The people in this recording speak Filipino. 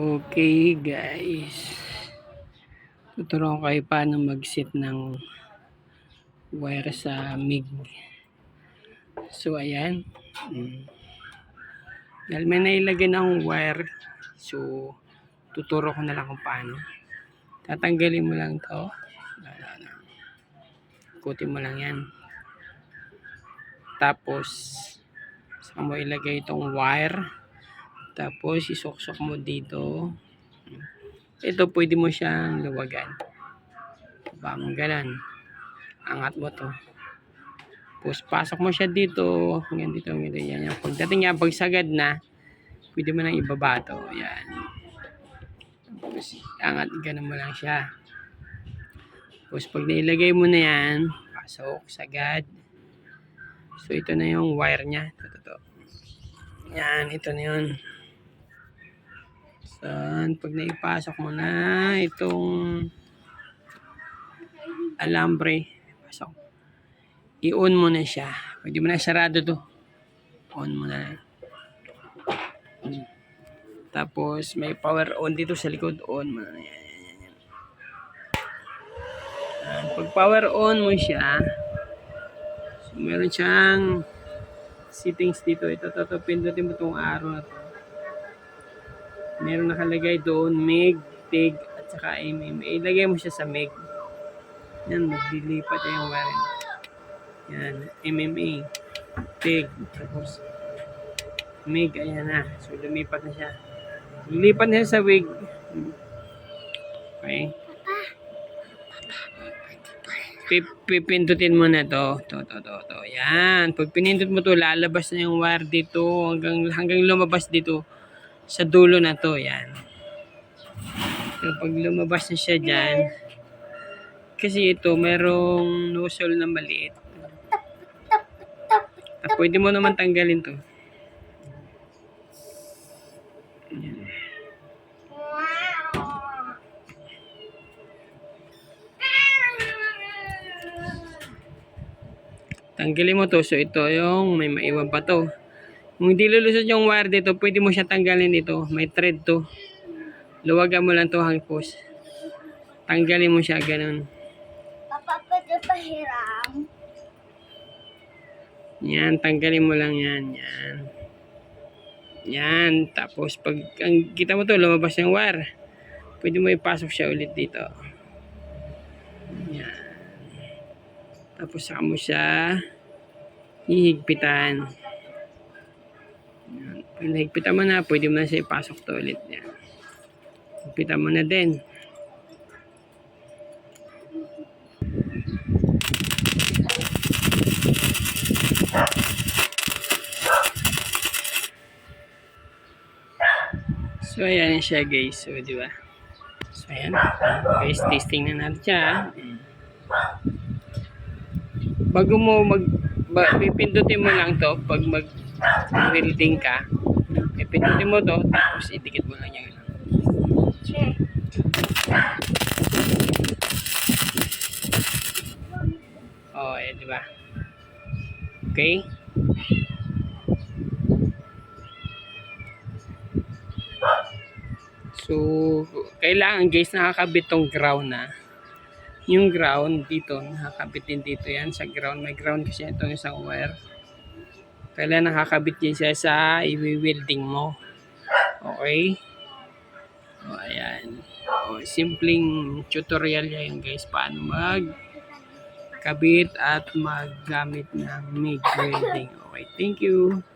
Okay guys. Tuturuan ko kayo paano mag-set ng wire sa MIG. So ayan. Mm. Dahil may nailagay ng wire. So tuturo ko na lang kung paano. Tatanggalin mo lang to. Na. Ikutin mo lang yan. Tapos saka mo ilagay itong wire. Tapos, isuksok mo dito. Ito, pwede mo siyang luwagan. Mong ganan. Angat mo to. Tapos, pasok mo siya dito. Hanggang dito, hanggang dito. Yan, yan. Pagdating niya, pag sagad na, pwede mo nang ibaba to. Yan. Tapos, angat, ganan mo lang siya. Tapos, pag nailagay mo na yan, pasok, sagad. So, ito na yung wire niya. Ito, ito, ito. Yan, ito na yun. Saan, pag naipasok mo na itong alambre, pasok. I-on mo na siya. Pwede mo na sarado to. On mo na. Hmm. Tapos, may power on dito sa likod. On mo na. Yan. Pag power on mo siya, so, meron siyang settings dito. Ito, ito, ito. Pindutin mo itong arrow na to meron nakalagay doon MIG, TIG, at saka MMA. Ilagay mo siya sa MIG. Yan, maglilipat yung wiring. Yan, MMA, TIG, tapos MIG, ayan na. So, lumipat na siya. Lilipat na siya sa WIG. Okay. Pip- Pipindutin mo na to. To, to, to, to. Yan. Pag pinindot mo to, lalabas na yung wire dito hanggang, hanggang lumabas dito sa dulo na to, yan. So, pag lumabas na siya dyan, kasi ito, merong nozzle na maliit. Ah, pwede mo naman tanggalin to. Yan. Tanggalin mo to. So, ito yung may maiwan pa to. Kung hindi lulusot yung wire dito, pwede mo siya tanggalin dito. May thread to. Luwagan mo lang to hangpos. Tanggalin mo siya, ganun. Papa, pwede pa hiram? Yan, tanggalin mo lang yan. Yan. Yan. Tapos, pag ang kita mo to, lumabas yung wire. Pwede mo ipasok siya ulit dito. Yan. Tapos, saka mo siya hihigpitan. Pag nahigpitan mo na, pwede mo na siya ipasok to ulit. Yan. Higpitan mo na din. So, ayan siya guys. So, di ba? So, ayan. Guys, tasting na natin siya. Bago mo mag... Ba, pipindutin mo lang to pag mag welding ka. Pipindutin mo to, tapos idikit mo lang yan. Che. Oh, ayan, di ba? Okay? So, kailangan guys nakakabit tong ground na. Yung ground dito, nakakabit din dito yan sa ground. May ground kasi ito isang wire. Kailangan nakakabit din siya sa i-welding mo. Okay? O, ayan. O, simpleng tutorial yan guys. Paano mag kabit at maggamit ng MIG welding. Okay, thank you.